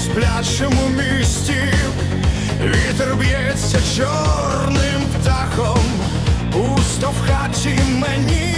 сплячому місті, вітер б'ється чорним птахом, пусто в хаті мені.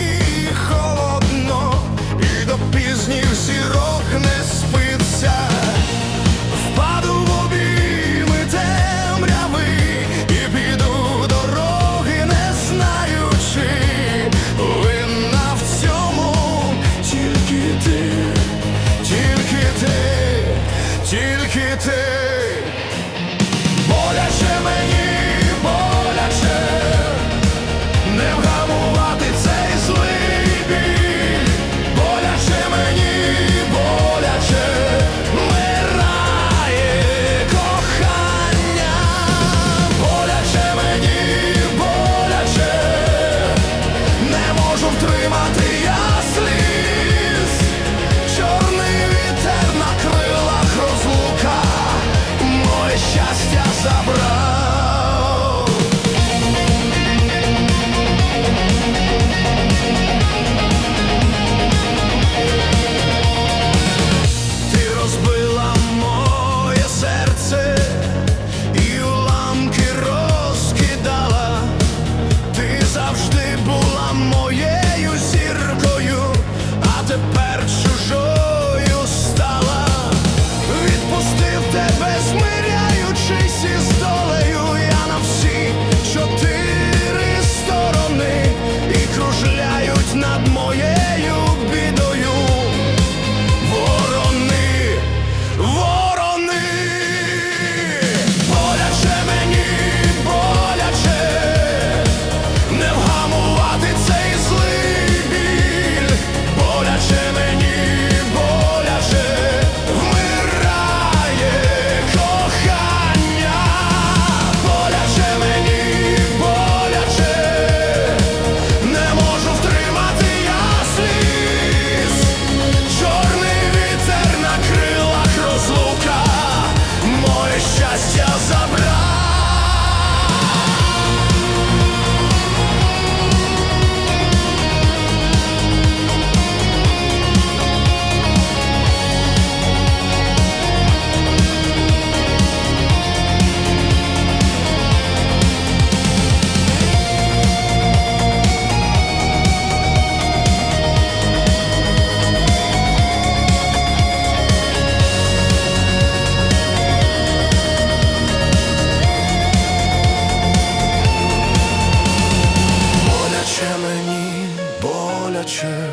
Боляче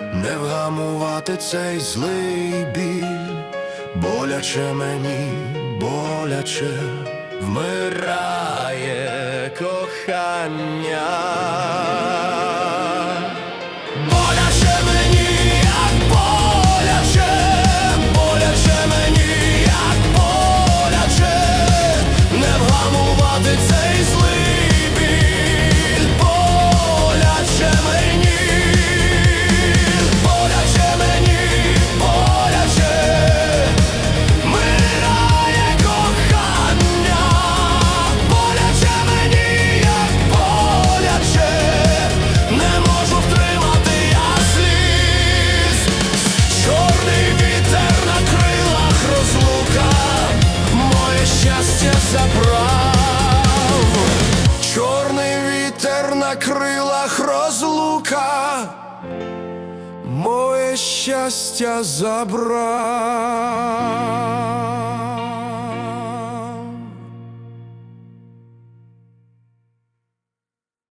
не вгамувати цей злий біль, боляче мені, боляче. Вмирає кохання. на крилах розлука, моє щастя забрав.